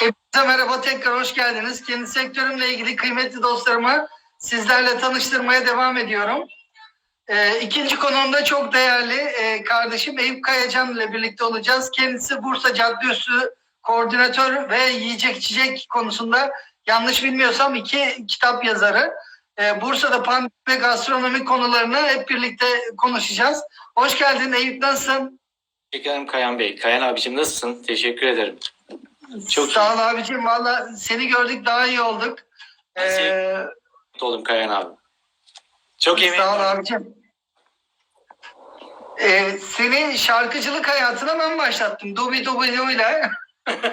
Hepinize merhaba tekrar hoş geldiniz. Kendi sektörümle ilgili kıymetli dostlarımı sizlerle tanıştırmaya devam ediyorum. Ee, ikinci konumda çok değerli e, kardeşim Eyüp Kayacan ile birlikte olacağız. Kendisi Bursa Caddesi koordinatör ve yiyecek içecek konusunda yanlış bilmiyorsam iki kitap yazarı. Ee, Bursa'da pandemi ve gastronomi konularını hep birlikte konuşacağız. Hoş geldin Eyüp nasılsın? Teşekkür ederim Kayan Bey. Kayan abicim nasılsın? Teşekkür ederim. Çok Sağ ol abicim. Valla seni gördük daha iyi olduk. Ee, mutlu oldum Kayan abi. Çok emin Sağ ol abicim. Ee, seni şarkıcılık hayatına ben başlattım. Dobi Dobi ile.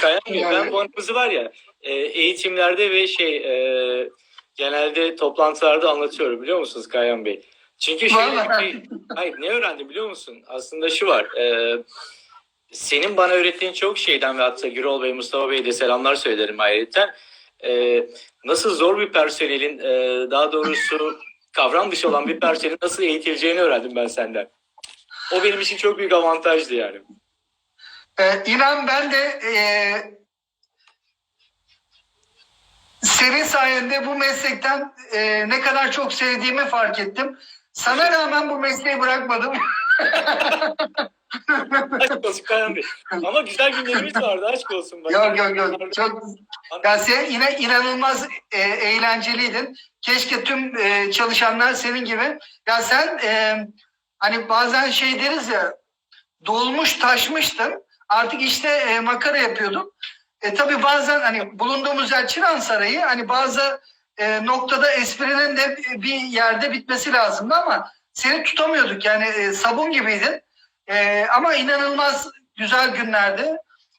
Kayan Bey ben bu anımızı var ya e, eğitimlerde ve şey e, genelde toplantılarda anlatıyorum biliyor musunuz Kayan Bey? Çünkü şöyle bir, hayır ne öğrendim biliyor musun? Aslında şu var. e, senin bana öğrettiğin çok şeyden ve hatta Gürol Bey, Mustafa Bey'e de selamlar söylerim ayrıca. E, nasıl zor bir personelin e, daha doğrusu kavram dışı olan bir personelin nasıl eğitileceğini öğrendim ben senden. O benim için çok büyük avantajdı yani. Ee, inan ben de e, senin sayende bu meslekten e, ne kadar çok sevdiğimi fark ettim. Sana rağmen bu mesleği bırakmadım. Aşk Bey. Ama güzel günlerimiz vardı aşk olsun. Bak. yok yok yok. Çok Ya sen yine inanılmaz e, eğlenceliydin. Keşke tüm e, çalışanlar senin gibi. Ya sen e, hani bazen şey deriz ya dolmuş taşmıştın. Artık işte e, makara yapıyordun. E, tabii bazen hani bulunduğumuz yer Çırağan Sarayı hani bazı e, noktada esprinin de bir yerde bitmesi lazımdı ama seni tutamıyorduk yani e, sabun gibiydin. E, ama inanılmaz güzel günlerdi.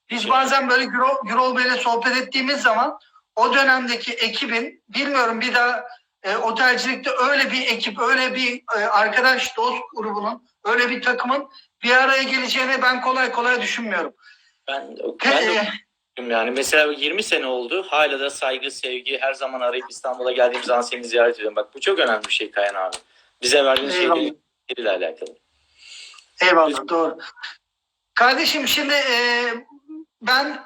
Biz bazen böyle Gürol, Bey'le sohbet ettiğimiz zaman o dönemdeki ekibin bilmiyorum bir daha e, otelcilikte öyle bir ekip, öyle bir e, arkadaş dost grubunun, öyle bir takımın bir araya geleceğini ben kolay kolay düşünmüyorum. Ben, ben de yani mesela 20 sene oldu. Hala da saygı, sevgi her zaman arayıp İstanbul'a geldiğim zaman seni ziyaret ediyorum. Bak bu çok önemli bir şey Kayan abi. Bize verdiğin Eyvallah. şeylerle alakalı. Eyvallah doğru. Kardeşim şimdi e, ben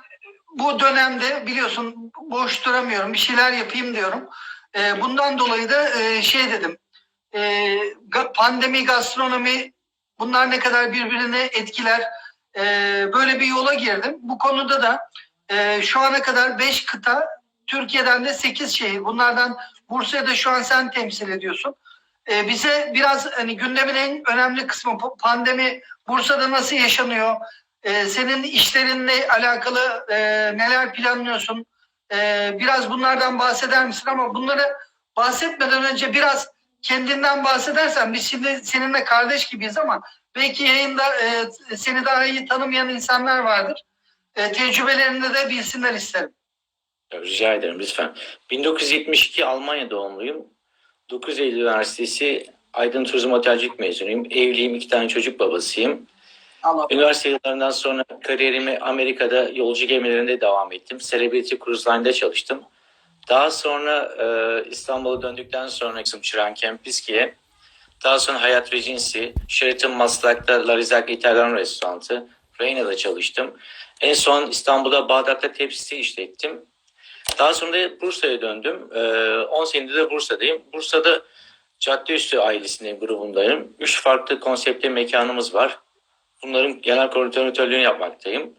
bu dönemde biliyorsun boş duramıyorum bir şeyler yapayım diyorum. E, bundan dolayı da e, şey dedim e, pandemi gastronomi bunlar ne kadar birbirini etkiler e, böyle bir yola girdim. Bu konuda da e, şu ana kadar 5 kıta Türkiye'den de 8 şehir bunlardan Bursa'yı da şu an sen temsil ediyorsun. E, bize biraz hani gündemin en önemli kısmı pandemi Bursa'da nasıl yaşanıyor? Ee, senin işlerinle alakalı e, neler planlıyorsun? Ee, biraz bunlardan bahseder misin? Ama bunları bahsetmeden önce biraz kendinden bahsedersen biz şimdi seninle kardeş gibiyiz ama belki yayında e, seni daha iyi tanımayan insanlar vardır. E, tecrübelerini de bilsinler isterim. Rica ederim lütfen. 1972 Almanya doğumluyum. 9 Eylül Üniversitesi Aydın Turizm Otelcilik mezunuyum. Evliyim, iki tane çocuk babasıyım. Allah. Üniversite yıllarından sonra kariyerimi Amerika'da yolcu gemilerinde devam ettim. Celebrity Cruise Line'da çalıştım. Daha sonra e, İstanbul'a döndükten sonra kısım Çırağan Kempiski'ye. Daha sonra Hayat Regency, Sheraton Maslak'ta Larizak İtalyan Restoranı, Reyna'da çalıştım. En son İstanbul'da Bağdat'ta tepsisi işlettim. Daha sonra da Bursa'ya döndüm. E, 10 senedir de Bursa'dayım. Bursa'da Caddeüstü ailesinin grubundayım. Üç farklı konseptli mekanımız var. Bunların genel koordinatörlüğünü yapmaktayım.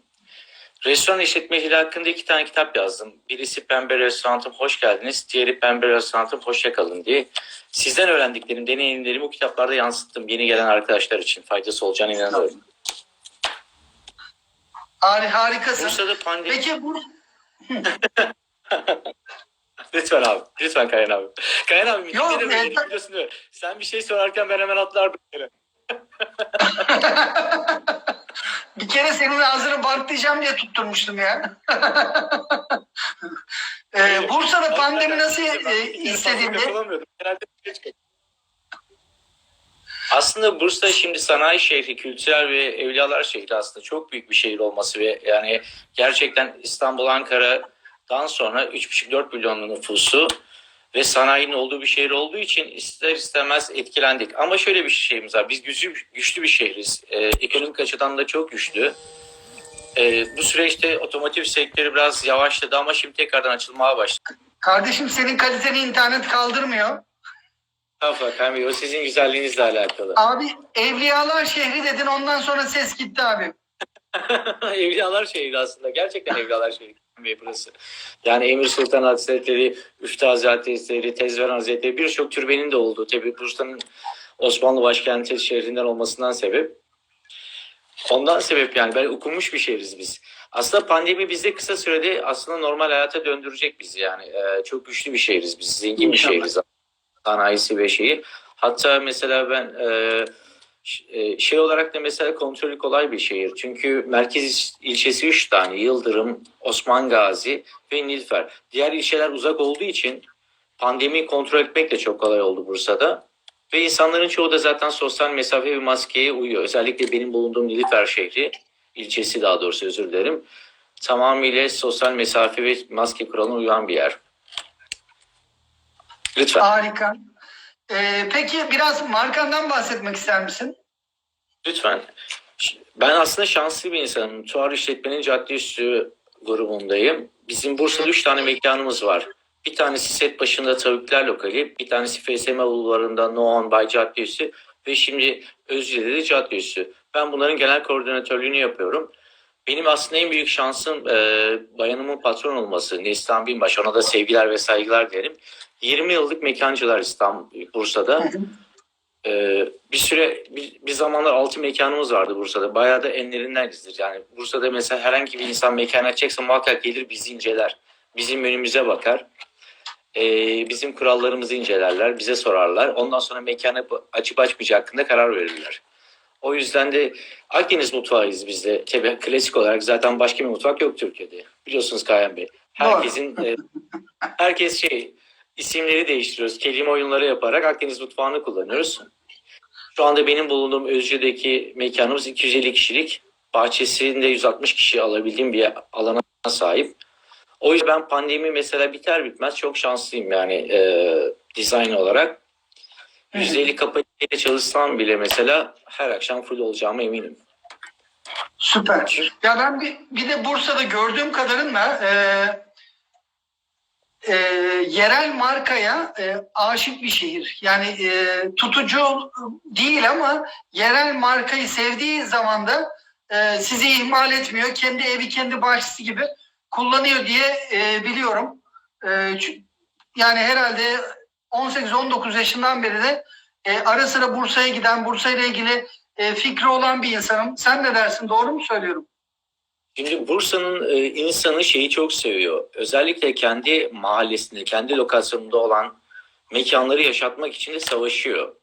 Restoran işletmeciliği hakkında iki tane kitap yazdım. Birisi Pembe Restoranım Hoş Geldiniz, diğeri Pembe Restoranım Hoşça Kalın diye. Sizden öğrendiklerim, deneyimlerimi bu kitaplarda yansıttım. Yeni gelen arkadaşlar için faydası olacağına inanıyorum. Har- harikasın. Bursa'da pandemi... Peki bu Lütfen abi, lütfen Kayan abi. Kayan abi, Yok, Yok, e, ta- biliyorsun değil mi? Sen bir şey sorarken ben hemen atlardım. yere. bir kere senin ağzını bantlayacağım diye tutturmuştum ya. Ee, Bursa'da pandemi nasıl e, hissedildi? Yakalamıyordum. Aslında Bursa şimdi sanayi şehri, kültürel ve evliyalar şehri aslında çok büyük bir şehir olması ve yani gerçekten İstanbul, Ankara'dan sonra 3,5-4 milyon nüfusu ve sanayinin olduğu bir şehir olduğu için ister istemez etkilendik. Ama şöyle bir şeyimiz var. Biz güçlü, güçlü bir şehriz. Ee, ekonomik açıdan da çok güçlü. Ee, bu süreçte otomotiv sektörü biraz yavaşladı ama şimdi tekrardan açılmaya başladı. Kardeşim senin kaliteni internet kaldırmıyor. Kayhan Bey, o sizin güzelliğinizle alakalı. Abi Evliyalar şehri dedin ondan sonra ses gitti abi. Evliyalar şehri aslında. Gerçekten Evliyalar şehri Bey burası. Yani Emir Sultan Hazretleri, Üftü Hazretleri, Tezver Hazretleri birçok türbenin de olduğu. Tabi Bursa'nın Osmanlı başkenti şehrinden olmasından sebep. Ondan sebep yani ben okumuş bir şehriz biz. Aslında pandemi bizde kısa sürede aslında normal hayata döndürecek bizi yani. Ee, çok güçlü bir şehriz biz. Zengin bir şehriz. Sanayisi ve şehir. Hatta mesela ben e, e, şey olarak da mesela kontrolü kolay bir şehir. Çünkü merkez ilçesi 3 tane. Yıldırım, Osman Gazi ve Nilüfer. Diğer ilçeler uzak olduğu için pandemiyi kontrol etmek de çok kolay oldu Bursa'da. Ve insanların çoğu da zaten sosyal mesafe ve maskeye uyuyor. Özellikle benim bulunduğum Nilüfer şehri, ilçesi daha doğrusu özür dilerim. Tamamıyla sosyal mesafe ve maske kuralına uyan bir yer. Lütfen. Harika. Ee, peki biraz markandan bahsetmek ister misin? Lütfen. Ben aslında şanslı bir insanım. Tuğar İşletmenin Cadde Üstü grubundayım. Bizim Bursa'da üç tane mekanımız var. Bir tanesi set başında Tavuklar Lokali, bir tanesi FSM Bulvarı'nda Noan Bay Cadde Üstü ve şimdi Özce'de de Cadde Üstü. Ben bunların genel koordinatörlüğünü yapıyorum. Benim aslında en büyük şansım e, bayanımın patron olması. Neslihan Binbaş. Ona da sevgiler ve saygılar dilerim. 20 yıllık mekancılar İstanbul, Bursa'da. Ee, bir süre bir, bir zamanlar altı mekanımız vardı Bursa'da. Bayağı da enlerindenizdir. Yani Bursa'da mesela herhangi bir insan mekan açacaksa muhakkak gelir bizi inceler. Bizim önümüze bakar. Ee, bizim kurallarımızı incelerler. Bize sorarlar. Ondan sonra mekanı açıp açmayacağı hakkında karar verirler. O yüzden de Akdeniz mutfağıyız biz de. Tabii klasik olarak zaten başka bir mutfak yok Türkiye'de. Biliyorsunuz Kayan Bey. Herkesin e, herkes şey isimleri değiştiriyoruz. Kelime oyunları yaparak Akdeniz mutfağını kullanıyoruz. Şu anda benim bulunduğum Özce'deki mekanımız 250 kişilik. Bahçesinde 160 kişi alabildiğim bir alana sahip. O yüzden ben pandemi mesela biter bitmez çok şanslıyım yani e, dizayn olarak. %50 kapasiteyle çalışsam bile mesela her akşam full olacağıma eminim. Süper. Ya ben bir, bir de Bursa'da gördüğüm kadarıyla e, e, yerel markaya e, aşık bir şehir. Yani e, tutucu değil ama yerel markayı sevdiği zaman da e, sizi ihmal etmiyor. Kendi evi kendi bahçesi gibi kullanıyor diye e, biliyorum. E, yani herhalde 18-19 yaşından beri de e, ara sıra Bursa'ya giden, Bursa ile ilgili e, fikri olan bir insanım. Sen ne dersin? Doğru mu söylüyorum? Şimdi Bursa'nın e, insanı şeyi çok seviyor. Özellikle kendi mahallesinde, kendi lokasyonunda olan mekanları yaşatmak için de savaşıyor.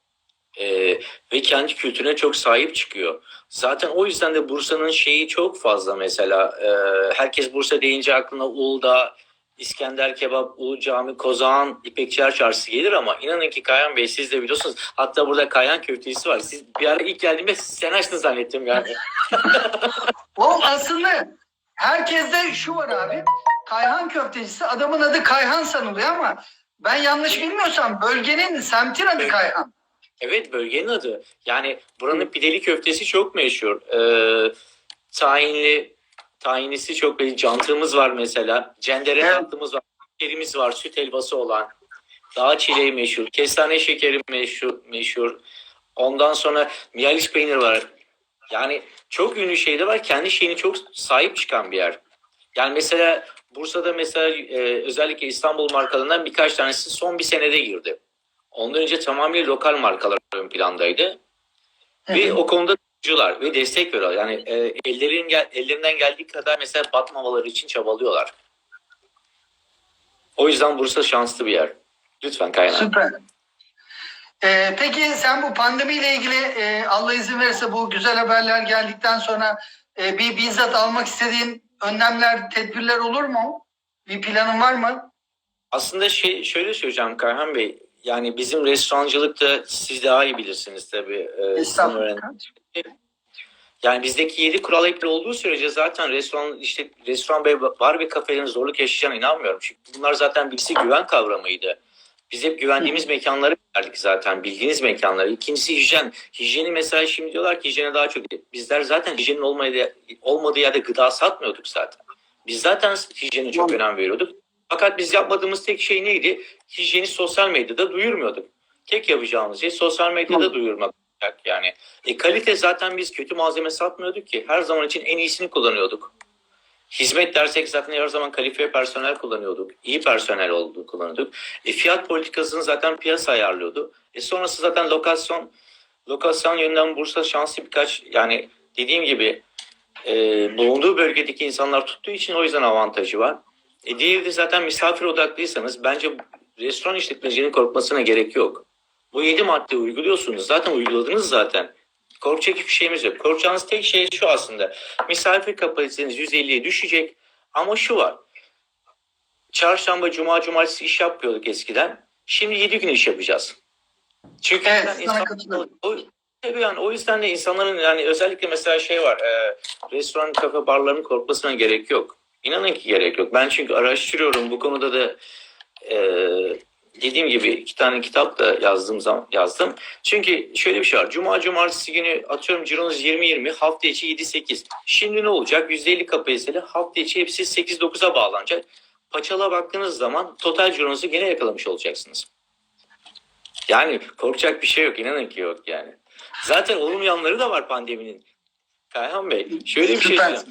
E, ve kendi kültürüne çok sahip çıkıyor. Zaten o yüzden de Bursa'nın şeyi çok fazla mesela. E, herkes Bursa deyince aklına Uludağ, İskender Kebap, Ulu Cami, Kozağan, İpekçiler Çarşısı gelir ama inanın ki Kayan Bey siz de biliyorsunuz. Hatta burada Kayan köftesi var. Siz bir ara ilk geldiğimde sen açtın zannettim yani. O aslında herkeste şu var abi. Kayhan köftecisi adamın adı Kayhan sanılıyor ama ben yanlış bilmiyorsam bölgenin semtin adı. Kayhan. Evet bölgenin adı. Yani buranın pideli köftesi çok meşhur. Ee, tahinli, tahinlisi çok belli. Cantığımız var mesela. Cendere Evet. tatlımız var. Şekerimiz var. Süt helvası olan. Dağ çileği meşhur. Kestane şekeri meşhur. meşhur. Ondan sonra miyalis peynir var. Yani çok ünlü şeyler var. Kendi şeyini çok sahip çıkan bir yer. Yani mesela Bursa'da mesela e, özellikle İstanbul markalarından birkaç tanesi son bir senede girdi. Ondan önce tamamıyla lokal markalar ön plandaydı. Ve o konuda tutucular ve destek veriyorlar. Yani e, ellerin gel, ellerinden geldiği kadar mesela batmamaları için çabalıyorlar. O yüzden Bursa şanslı bir yer. Lütfen kaynağı. Süper. Ee, peki sen bu pandemiyle ilgili e, Allah izin verirse bu güzel haberler geldikten sonra e, bir bizzat almak istediğin önlemler, tedbirler olur mu? Bir planın var mı? Aslında şey şöyle söyleyeceğim Kayhan Bey. Yani bizim restorancılıkta siz daha iyi bilirsiniz tabii. E, Estağfurullah. Yani bizdeki yedi kural ekli olduğu sürece zaten restoran işte restoran ve bar ve kafelerin zorluk yaşayacağına inanmıyorum. Çünkü bunlar zaten birisi güven kavramıydı. Biz hep güvendiğimiz mekanlara verdik zaten. Bildiğiniz mekanları. İkincisi hijyen. Hijyeni mesela şimdi diyorlar ki hijyene daha çok. Bizler zaten hijyenin olmadığı, olmadığı yerde gıda satmıyorduk zaten. Biz zaten hijyene çok önem veriyorduk. Fakat biz yapmadığımız tek şey neydi? Hijyeni sosyal medyada duyurmuyorduk. Tek yapacağımız şey sosyal medyada duyurmak. olacak Yani e, kalite zaten biz kötü malzeme satmıyorduk ki. Her zaman için en iyisini kullanıyorduk. Hizmet dersek zaten her zaman kalifiye personel kullanıyorduk. İyi personel olduğu kullanıyorduk. E, fiyat politikasını zaten piyasa ayarlıyordu. E, sonrası zaten lokasyon lokasyon yönünden Bursa şanslı birkaç yani dediğim gibi e, bulunduğu bölgedeki insanlar tuttuğu için o yüzden avantajı var. E, diğeri de zaten misafir odaklıysanız bence restoran işletmecinin korkmasına gerek yok. Bu yedi madde uyguluyorsunuz. Zaten uyguladınız zaten. Korkacak hiçbir şeyimiz yok. Korkacağınız tek şey şu aslında. Misafir kapasiteniz 150'ye düşecek. Ama şu var. Çarşamba, cuma, cumartesi iş yapıyorduk eskiden. Şimdi 7 gün iş yapacağız. Çünkü Evet, İnsan- o, tabii yani o yüzden de insanların yani özellikle mesela şey var. E, restoran, kafe, barların korkmasına gerek yok. İnanın ki gerek yok. Ben çünkü araştırıyorum. Bu konuda da e, dediğim gibi iki tane kitap da yazdığım zaman yazdım. Çünkü şöyle bir şey var. Cuma cumartesi günü atıyorum cironuz 20-20 hafta içi 7-8. Şimdi ne olacak? %50 kapasiteli hafta içi hepsi 8-9'a bağlanacak. Paçala baktığınız zaman total cironuzu gene yakalamış olacaksınız. Yani korkacak bir şey yok. inanın ki yok yani. Zaten olumlu yanları da var pandeminin. Kayhan Bey şöyle bir şey söyleyeyim.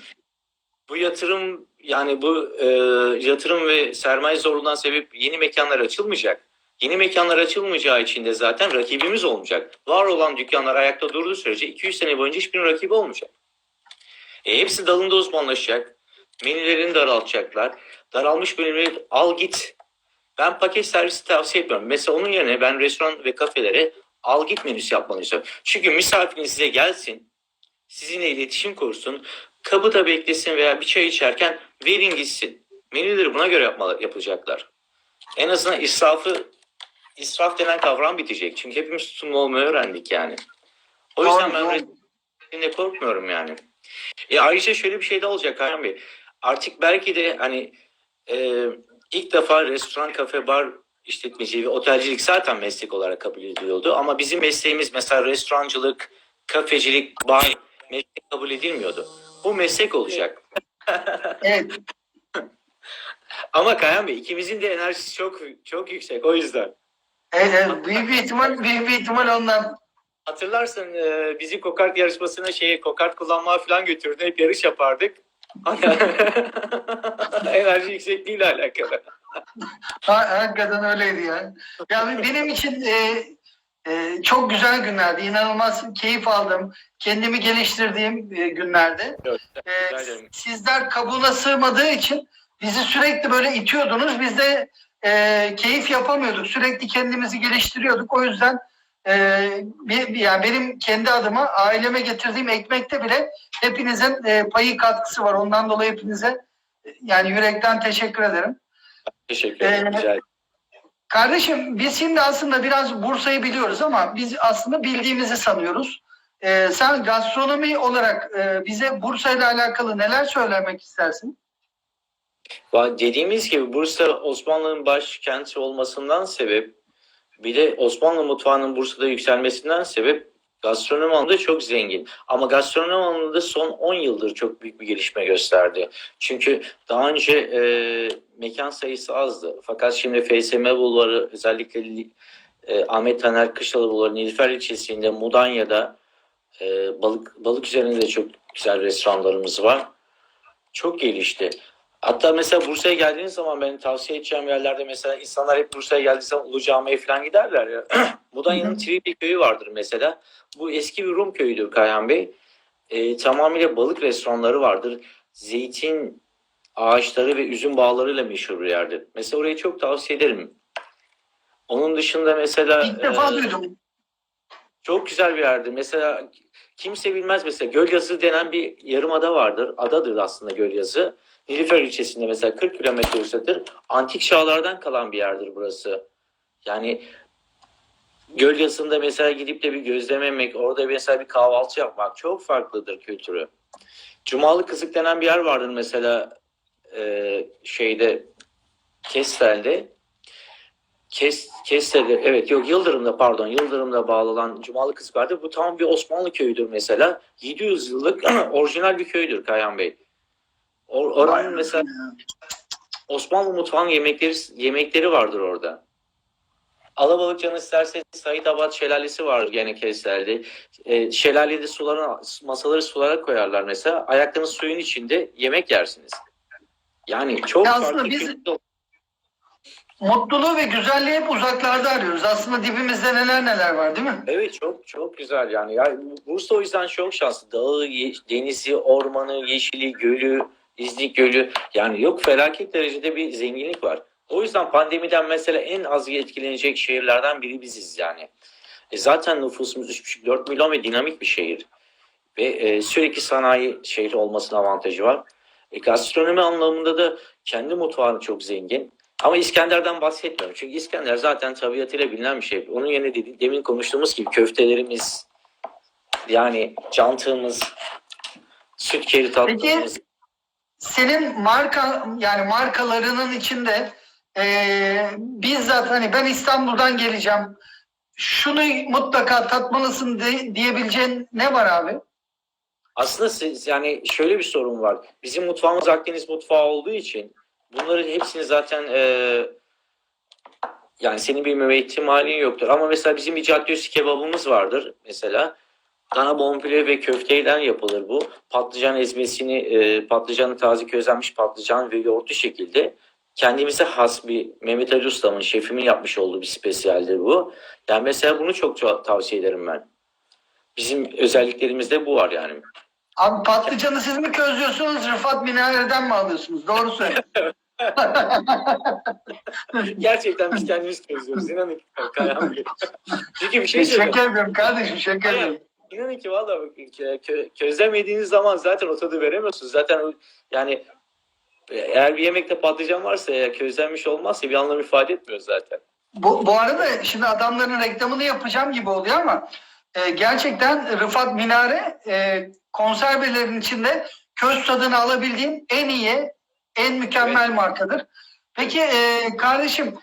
Bu yatırım yani bu e, yatırım ve sermaye zorluğundan sebep yeni mekanlar açılmayacak. Yeni mekanlar açılmayacağı için de zaten rakibimiz olmayacak. Var olan dükkanlar ayakta durduğu sürece 200 sene boyunca hiçbir rakibi olmayacak. E, hepsi dalında uzmanlaşacak. Menülerini daraltacaklar. Daralmış menüleri al git. Ben paket servisi tavsiye etmiyorum. Mesela onun yerine ben restoran ve kafelere al git menüsü yapmanı istiyorum. Çünkü misafiriniz size gelsin. Sizinle iletişim kursun. Kapıda beklesin veya bir çay içerken verin gitsin. Menüleri buna göre yapmalar, yapacaklar. En azından israfı israf denen kavram bitecek. Çünkü hepimiz tutumlu olmayı öğrendik yani. O yüzden ben doğru. resimde korkmuyorum yani. E ayrıca şöyle bir şey de olacak Ayhan Bey. Artık belki de hani e, ilk defa restoran, kafe, bar işletmeciliği ve otelcilik zaten meslek olarak kabul ediliyordu. Ama bizim mesleğimiz mesela restorancılık, kafecilik, bar meslek kabul edilmiyordu. Bu meslek olacak. Evet. Ama Kayan Bey ikimizin de enerjisi çok çok yüksek o yüzden. Evet, evet. Büyük bir ihtimal, büyük bir ihtimal ondan. Hatırlarsın e, bizi kokart yarışmasına şey kokart kullanmaya falan götürdü. Hep yarış yapardık. Enerji yüksekliğiyle alakalı. Ha, hakikaten öyleydi ya. Yani benim için e, e, çok güzel günlerdi. İnanılmaz keyif aldım. Kendimi geliştirdiğim e, günlerdi. Evet, E, ederim. sizler kabuğuna sığmadığı için bizi sürekli böyle itiyordunuz. Biz de e, keyif yapamıyorduk. Sürekli kendimizi geliştiriyorduk. O yüzden e, bir, yani benim kendi adıma aileme getirdiğim ekmekte bile hepinizin e, payı katkısı var. Ondan dolayı hepinize e, yani yürekten teşekkür ederim. Teşekkür ederim. Ee. Kardeşim biz şimdi aslında biraz Bursa'yı biliyoruz ama biz aslında bildiğimizi sanıyoruz. Ee, sen gastronomi olarak e, bize Bursa ile alakalı neler söylemek istersin? Dediğimiz gibi Bursa Osmanlı'nın başkenti olmasından sebep bir de Osmanlı mutfağının Bursa'da yükselmesinden sebep gastronomi alanında çok zengin. Ama gastronomi alanında son 10 yıldır çok büyük bir gelişme gösterdi. Çünkü daha önce e, mekan sayısı azdı. Fakat şimdi FSM Bulvarı özellikle Li- e, Ahmet Taner Kışlalı Bulvarı Nilüfer ilçesinde Mudanya'da e, balık balık üzerinde de çok güzel restoranlarımız var. Çok gelişti. Hatta mesela Bursa'ya geldiğiniz zaman ben tavsiye edeceğim yerlerde mesela insanlar hep Bursa'ya geldiği zaman Ulu Cami'ye falan giderler ya. Mudanya'nın Trivri köyü vardır mesela. Bu eski bir Rum köyüdür Kayhan Bey. Ee, tamamıyla balık restoranları vardır. Zeytin ağaçları ve üzüm bağlarıyla meşhur bir yerdir. Mesela orayı çok tavsiye ederim. Onun dışında mesela İlk defa e, duydum. çok güzel bir yerdir. Mesela kimse bilmez mesela Gölyazı denen bir yarımada vardır. Adadır aslında Gölyazı. Nilüfer ilçesinde mesela 40 kilometre uzatır. Antik çağlardan kalan bir yerdir burası. Yani Gölyazı'nda mesela gidip de bir gözleme yemek, orada mesela bir kahvaltı yapmak çok farklıdır kültürü. Cumalı Kızık denen bir yer vardır mesela e, şeyde Kestel'de. Kes, Kestel'de evet yok Yıldırım'da pardon Yıldırım'da bağlanan Cumalı Kızgar'da bu tam bir Osmanlı köyüdür mesela. 700 yıllık orijinal bir köydür Kayhan Bey. Or, oranın mesela Osmanlı mutfağının yemekleri yemekleri vardır orada. Alabalık canı isterse Saidabad şelalesi var gene Kestel'de. E, şelalede sulara, masaları sulara koyarlar mesela. Ayaklarınız suyun içinde yemek yersiniz. Yani çok Ya aslında farklı biz- Mutluluğu ve güzelliği hep uzaklarda arıyoruz. Aslında dibimizde neler neler var değil mi? Evet çok çok güzel yani. ya Bursa o yüzden çok şanslı. Dağı, denizi, ormanı, yeşili, gölü, İznik Gölü. Yani yok felaket derecede bir zenginlik var. O yüzden pandemiden mesela en az etkilenecek şehirlerden biri biziz yani. E zaten nüfusumuz 3,5-4 milyon ve dinamik bir şehir. Ve e, sürekli sanayi şehri olmasının avantajı var. E, gastronomi anlamında da kendi mutfağı çok zengin. Ama İskender'den bahsetmiyorum. Çünkü İskender zaten tabiatıyla bilinen bir şey. Onun yerine dedi, demin konuştuğumuz gibi köftelerimiz, yani cantığımız, süt keri tatlımız. Senin marka yani markalarının içinde eee bizzat hani ben İstanbul'dan geleceğim. Şunu mutlaka tatmalısın de- diyebileceğin ne var abi? Aslında siz, yani şöyle bir sorun var. Bizim mutfağımız Akdeniz mutfağı olduğu için bunların hepsini zaten e, yani senin bilmeme ihtimalin yoktur. Ama mesela bizim bir caddesi kebabımız vardır mesela. Dana bonfile ve köfteyden yapılır bu. Patlıcan ezmesini, e, patlıcanı taze közlenmiş patlıcan ve yoğurtlu şekilde kendimize has bir Mehmet Ali Usta'nın şefimin yapmış olduğu bir spesiyaldir bu. Yani mesela bunu çok, tavsiye ederim ben. Bizim özelliklerimizde bu var yani. Abi patlıcanı siz mi közlüyorsunuz Rıfat Minare'den mi alıyorsunuz? Doğru söyle. Gerçekten biz kendimiz çözüyoruz. İnanın ki. Çünkü bir şey söyleyeyim. şaka yapıyorum kardeşim şaka yapıyorum. İnanın ki valla kö- kö- közlemediğiniz zaman zaten o tadı veremiyorsunuz. Zaten yani eğer bir yemekte patlıcan varsa eğer közlenmiş olmazsa bir anlam ifade etmiyor zaten. Bu, bu arada şimdi adamların reklamını yapacağım gibi oluyor ama e, gerçekten Rıfat Minare e, konservelerin içinde köz tadını alabildiğim en iyi, en mükemmel markadır. Peki e, kardeşim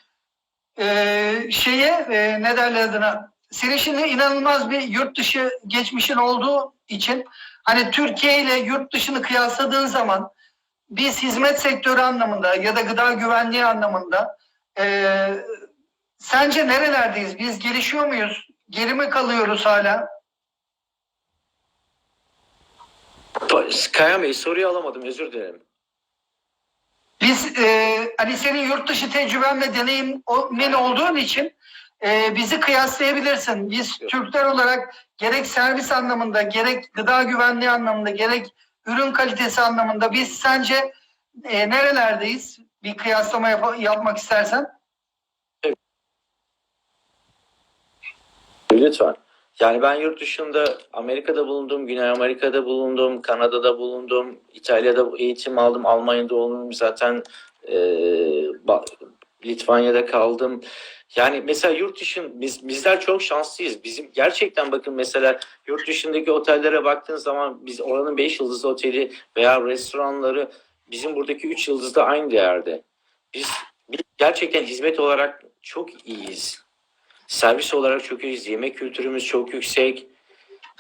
e, şeye e, ne derler adına senin şimdi inanılmaz bir yurt dışı geçmişin olduğu için hani Türkiye ile yurt dışını kıyasladığın zaman biz hizmet sektörü anlamında ya da gıda güvenliği anlamında e, Sence nerelerdeyiz? Biz gelişiyor muyuz? Geri mi kalıyoruz hala? Kayan Bey soruyu alamadım özür dilerim. Biz e, hani senin yurt dışı tecrüben ve deneyimin olduğun için e, bizi kıyaslayabilirsin. Biz Yok. Türkler olarak gerek servis anlamında, gerek gıda güvenliği anlamında, gerek ürün kalitesi anlamında biz sence e, nerelerdeyiz? Bir kıyaslama yap- yapmak istersen. Lütfen. Yani ben yurt dışında Amerika'da bulundum, Güney Amerika'da bulundum, Kanada'da bulundum, İtalya'da eğitim aldım, Almanya'da oldum zaten e, Litvanya'da kaldım. Yani mesela yurt dışın biz bizler çok şanslıyız. Bizim gerçekten bakın mesela yurt dışındaki otellere baktığın zaman biz oranın 5 yıldızlı oteli veya restoranları bizim buradaki 3 yıldızda aynı değerde. Biz, biz gerçekten hizmet olarak çok iyiyiz. Servis olarak çok iyiyiz. Yemek kültürümüz çok yüksek.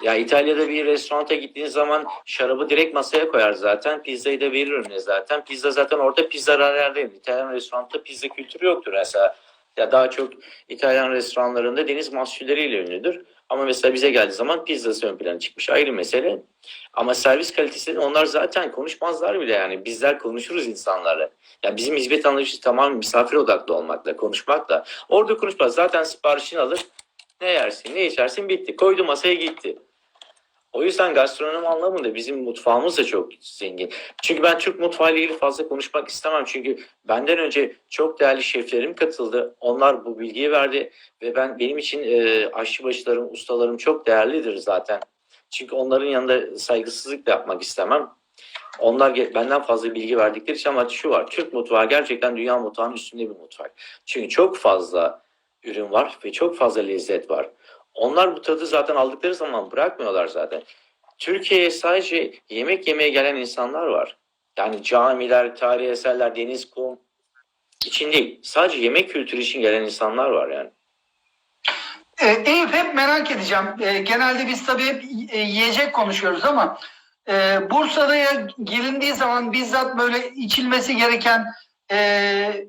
Ya İtalya'da bir restoranta gittiğiniz zaman şarabı direkt masaya koyar zaten. Pizzayı da verir önüne zaten. Pizza zaten orada pizza değil. İtalyan restoranda pizza kültürü yoktur mesela. Ya daha çok İtalyan restoranlarında deniz mahsulleriyle ünlüdür. Ama mesela bize geldiği zaman pizzası ön plana çıkmış ayrı mesele. Ama servis kalitesini onlar zaten konuşmazlar bile yani. Bizler konuşuruz insanlarla. Yani bizim hizmet anlayışı tamamen misafir odaklı olmakla, konuşmakla. Orada konuşmaz. Zaten siparişini alır. Ne yersin, ne içersin bitti. Koydu masaya gitti. O yüzden gastronomi anlamında bizim mutfağımız da çok zengin. Çünkü ben Türk mutfağıyla ilgili fazla konuşmak istemem. Çünkü benden önce çok değerli şeflerim katıldı. Onlar bu bilgiyi verdi ve ben benim için e, aşçıbaşılarım, ustalarım çok değerlidir zaten. Çünkü onların yanında saygısızlık da yapmak istemem. Onlar benden fazla bilgi verdikleri için ama şu var. Türk mutfağı gerçekten dünya mutfağının üstünde bir mutfak. Çünkü çok fazla ürün var ve çok fazla lezzet var. Onlar bu tadı zaten aldıkları zaman bırakmıyorlar zaten. Türkiye'ye sadece yemek yemeye gelen insanlar var. Yani camiler, tarihi eserler, deniz, kum. için değil. Sadece yemek kültürü için gelen insanlar var yani. E, Eyüp hep merak edeceğim. E, genelde biz tabii hep e, yiyecek konuşuyoruz ama e, Bursa'da gelindiği zaman bizzat böyle içilmesi gereken e,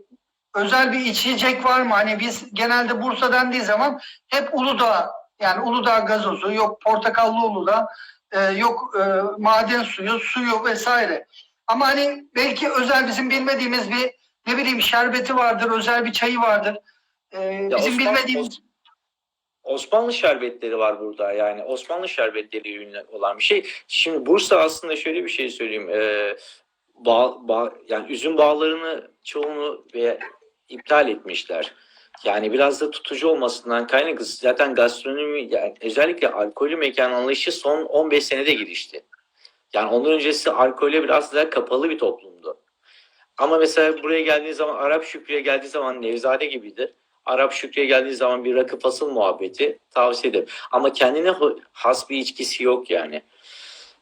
özel bir içecek var mı? Hani biz genelde Bursa dendiği zaman hep Uludağ yani Uludağ gazozu, yok portakallı Uludağ, e, yok e, maden suyu, suyu vesaire. Ama hani belki özel bizim bilmediğimiz bir ne bileyim şerbeti vardır, özel bir çayı vardır. E, Ya bizim Osman- bilmediğimiz Osmanlı şerbetleri var burada yani Osmanlı şerbetleri ünlü olan bir şey. Şimdi Bursa aslında şöyle bir şey söyleyeyim. Ee, bağ, bağ, yani üzüm bağlarını çoğunu ve iptal etmişler. Yani biraz da tutucu olmasından kaynaklı zaten gastronomi yani özellikle alkolü mekan anlayışı son 15 senede gelişti. Yani ondan öncesi alkole biraz daha kapalı bir toplumdu. Ama mesela buraya geldiği zaman Arap Şükrü'ye geldiği zaman Nevzade gibidir. Arap Şükrü'ye geldiği zaman bir rakı fasıl muhabbeti tavsiye ederim. Ama kendine has bir içkisi yok yani.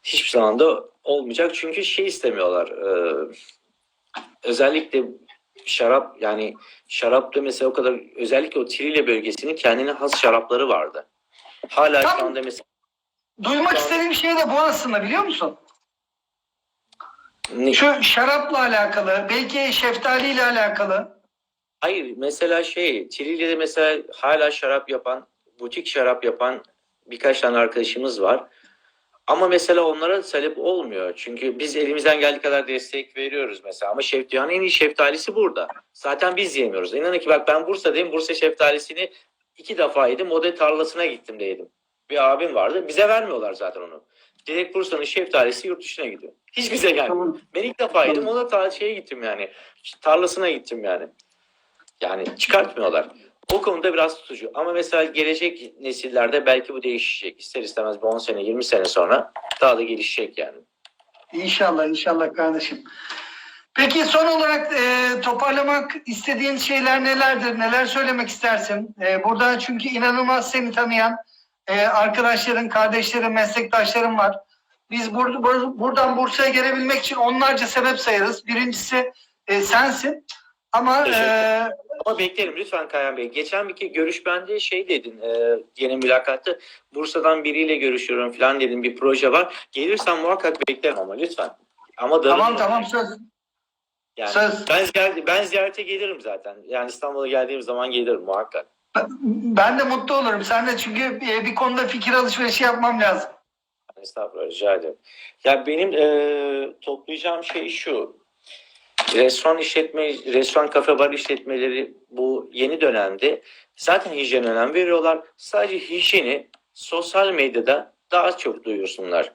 Hiçbir zaman da olmayacak çünkü şey istemiyorlar. e, özellikle şarap yani şarapta mesela o kadar özellikle o Trilye bölgesinin kendine has şarapları vardı. Hala Tam- şu anda mesela Duymak istediğim şey de bu aslında biliyor musun? ne- Şu şarapla alakalı, belki şeftaliyle alakalı. Hayır mesela şey Triliye'de mesela hala şarap yapan butik şarap yapan birkaç tane arkadaşımız var. Ama mesela onlara talep olmuyor. Çünkü biz elimizden geldiği kadar destek veriyoruz mesela. Ama şef, dünyanın en iyi şeftalisi burada. Zaten biz yemiyoruz. İnanın ki bak ben Bursa'dayım. Bursa şeftalisini iki defa yedim. O da tarlasına gittim de yedim. Bir abim vardı. Bize vermiyorlar zaten onu. Direkt Bursa'nın şeftalisi yurt dışına gidiyor. Hiç bize gelmiyor. Ben ilk defa yedim. Ona ta şeye gittim yani. Tarlasına gittim yani. Yani çıkartmıyorlar. O konuda biraz tutucu. Ama mesela gelecek nesillerde belki bu değişecek. İster istemez bir 10 sene 20 sene sonra daha da gelişecek yani. İnşallah, inşallah kardeşim. Peki son olarak e, toparlamak istediğin şeyler nelerdir? Neler söylemek istersin? E, burada çünkü inanılmaz seni tanıyan e, arkadaşların, kardeşlerin, meslektaşların var. Biz bur- bur- buradan Bursa'ya gelebilmek için onlarca sebep sayarız. Birincisi e, sensin. Ama e, Ama beklerim lütfen Kayan Bey. Geçen bir görüş bende şey dedin e, yeni mülakatta Bursa'dan biriyle görüşüyorum falan dedin bir proje var. Gelirsen muhakkak beklerim ama lütfen. Ama tamam tamam söz. Yani söz. Ben, ziyaret, ben ziyarete gelirim zaten. Yani İstanbul'a geldiğim zaman gelirim muhakkak. Ben de mutlu olurum. Sen de çünkü e, bir konuda fikir alışverişi yapmam lazım. Estağfurullah rica ederim. Ya benim e, toplayacağım şey şu. Restoran işletme, restoran kafe bar işletmeleri bu yeni dönemde zaten hijyen önem veriyorlar. Sadece hijyeni sosyal medyada daha çok duyursunlar.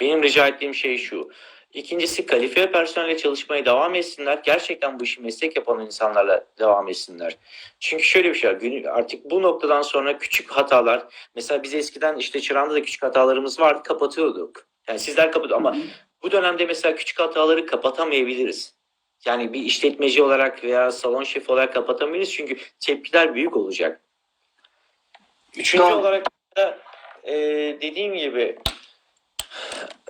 Benim rica ettiğim şey şu. İkincisi kalifiye personelle çalışmaya devam etsinler. Gerçekten bu işi meslek yapan insanlarla devam etsinler. Çünkü şöyle bir şey var. Artık bu noktadan sonra küçük hatalar Mesela biz eskiden işte Çırağan'da da küçük hatalarımız vardı kapatıyorduk. Yani sizler kapatıyor ama bu dönemde mesela küçük hataları kapatamayabiliriz. Yani bir işletmeci olarak veya salon şefi olarak kapatamayız çünkü tepkiler büyük olacak. Üçüncü Doğru. olarak da e, dediğim gibi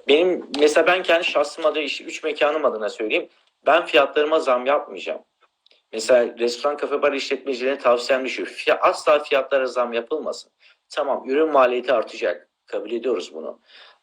benim mesela ben kendi şahsım adı işte üç mekanım adına söyleyeyim. Ben fiyatlarıma zam yapmayacağım. Mesela restoran kafe bar işletmecilerine tavsiyem şu. Fiy- asla fiyatlara zam yapılmasın. Tamam ürün maliyeti artacak. Kabul ediyoruz bunu.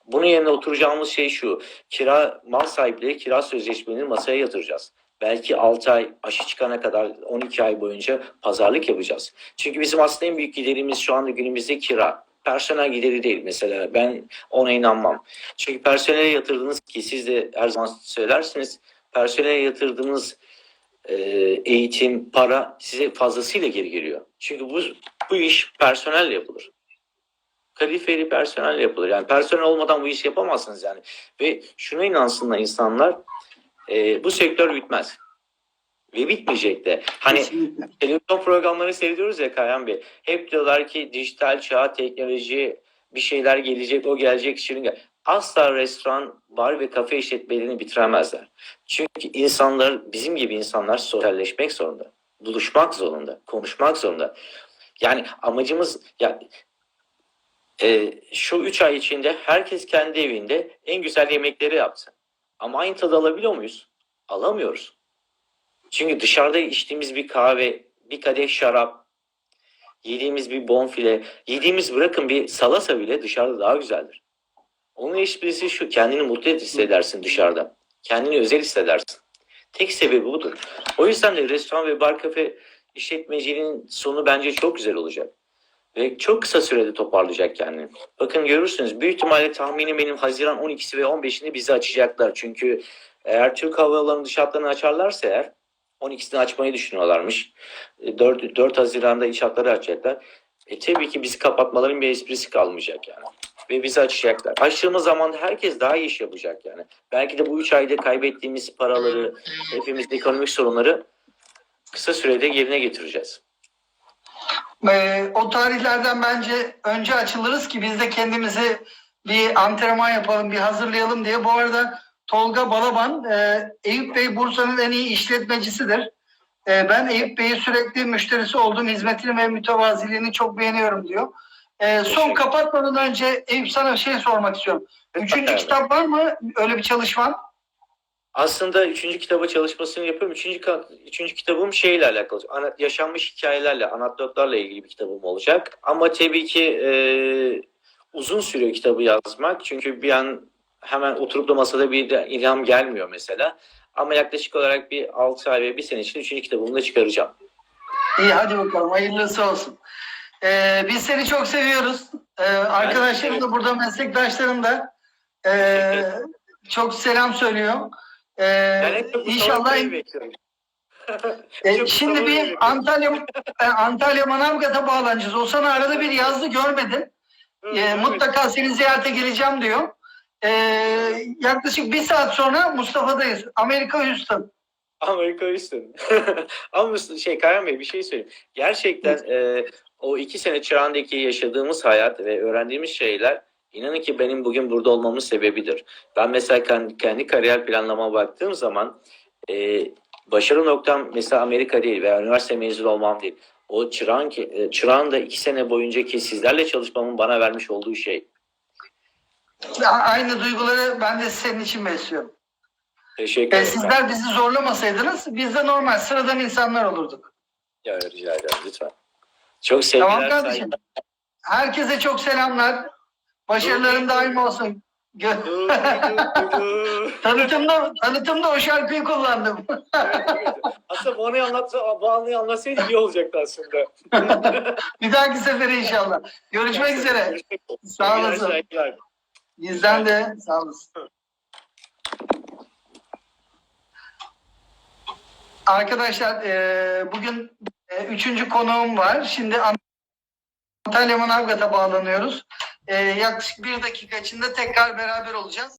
Bunun yerine oturacağımız şey şu. Kira mal sahipleri kira sözleşmelerini masaya yatıracağız. Belki 6 ay aşı çıkana kadar 12 ay boyunca pazarlık yapacağız. Çünkü bizim aslında en büyük giderimiz şu anda günümüzde kira. Personel gideri değil mesela. Ben ona inanmam. Çünkü personele yatırdığınız ki siz de her zaman söylersiniz. Personele yatırdığınız e, eğitim, para size fazlasıyla geri geliyor. Çünkü bu bu iş personelle yapılır. Kalifeli personelle yapılır. Yani personel olmadan bu işi yapamazsınız yani. Ve şuna inansınlar insanlar e, bu sektör bitmez. Ve bitmeyecek de. Hani Kesinlikle. televizyon programlarını seviyoruz ya Kayan Bey. Hep diyorlar ki dijital çağ, teknoloji bir şeyler gelecek, o gelecek, şirin gel. Asla restoran, bar ve kafe işletmelerini bitiremezler. Çünkü insanlar, bizim gibi insanlar sosyalleşmek zorunda. Buluşmak zorunda, konuşmak zorunda. Yani amacımız ya e, şu üç ay içinde herkes kendi evinde en güzel yemekleri yapsın. Ama aynı tadı alabiliyor muyuz? Alamıyoruz. Çünkü dışarıda içtiğimiz bir kahve, bir kadeh şarap, yediğimiz bir bonfile, yediğimiz bırakın bir salata bile dışarıda daha güzeldir. Onun esprisi şu, kendini mutlu hissedersin dışarıda. Kendini özel hissedersin. Tek sebebi budur. O yüzden de restoran ve bar kafe işletmeciliğinin sonu bence çok güzel olacak. Ve çok kısa sürede toparlayacak kendini. Bakın görürsünüz büyük ihtimalle tahminim benim Haziran 12'si ve 15'inde bizi açacaklar. Çünkü eğer Türk Hava Yolları'nın dış hatlarını açarlarsa eğer 12'sini açmayı düşünüyorlarmış. E, 4, 4 Haziran'da iç hatları açacaklar. E tabii ki bizi kapatmaların bir esprisi kalmayacak yani. Ve bizi açacaklar. Açtığımız zaman herkes daha iyi iş yapacak yani. Belki de bu 3 ayda kaybettiğimiz paraları, hepimiz ekonomik sorunları kısa sürede yerine getireceğiz. Ee, o tarihlerden bence önce açılırız ki biz de kendimizi bir antrenman yapalım, bir hazırlayalım diye. Bu arada Tolga Balaban, e, Eyüp Bey Bursa'nın en iyi işletmecisidir. E, ben Eyüp Bey'i sürekli müşterisi oldum, hizmetini ve mütevaziliğini çok beğeniyorum diyor. E, son kapatmadan önce Eyüp sana bir şey sormak istiyorum. Üçüncü kitap var mı? Öyle bir çalışman? Aslında üçüncü kitaba çalışmasını yapıyorum. Üçüncü, üçüncü kitabım şeyle alakalı. Ana, yaşanmış hikayelerle, anekdotlarla ilgili bir kitabım olacak. Ama tabii ki e, uzun sürüyor kitabı yazmak. Çünkü bir an hemen oturup da masada bir ilham gelmiyor mesela. Ama yaklaşık olarak bir 6 ay ve bir sene içinde üçüncü kitabımı da çıkaracağım. İyi hadi bakalım hayırlısı olsun. Ee, biz seni çok seviyoruz. Ee, arkadaşlarım da burada meslektaşlarım da ee, çok selam söylüyor. Ee, inşallah e, şimdi bir. Antalya e, Antalya Manavgat'a bağlanacağız. O sana arada bir yazdı görmedin. Evet. mutlaka seni ziyarete geleceğim diyor. Ee, yaklaşık bir saat sonra Mustafa'dayız. Amerika Houston. Amerika üstün. Ama şey Kayan Bey bir şey söyleyeyim. Gerçekten e, o iki sene çağındaki yaşadığımız hayat ve öğrendiğimiz şeyler inanın ki benim bugün burada olmamın sebebidir. Ben mesela kendi, kariyer planlama baktığım zaman e, başarı noktam mesela Amerika değil veya üniversite mezunu olmam değil. O çırağın, e, çırağın da iki sene boyunca ki sizlerle çalışmamın bana vermiş olduğu şey. Aynı duyguları ben de senin için besliyorum. Teşekkür E, ederim. sizler bizi zorlamasaydınız biz de normal sıradan insanlar olurduk. Ya, rica ederim lütfen. Çok sevgiler. Tamam kardeşim. saygılar. Herkese çok selamlar. Başarıların daim olsun. Tanıtımda, tanıtımda o şarkıyı kullandım. aslında bu anıyı anlatsa, bu anıyı anlatsaydı iyi olacaktı aslında. Bir dahaki sefere inşallah. Görüşmek üzere. Sağ olasın. Bizden de sağ olasın. Arkadaşlar e, bugün e, üçüncü konuğum var. Şimdi Antalya Manavgat'a bağlanıyoruz. E, yaklaşık bir dakika içinde tekrar beraber olacağız.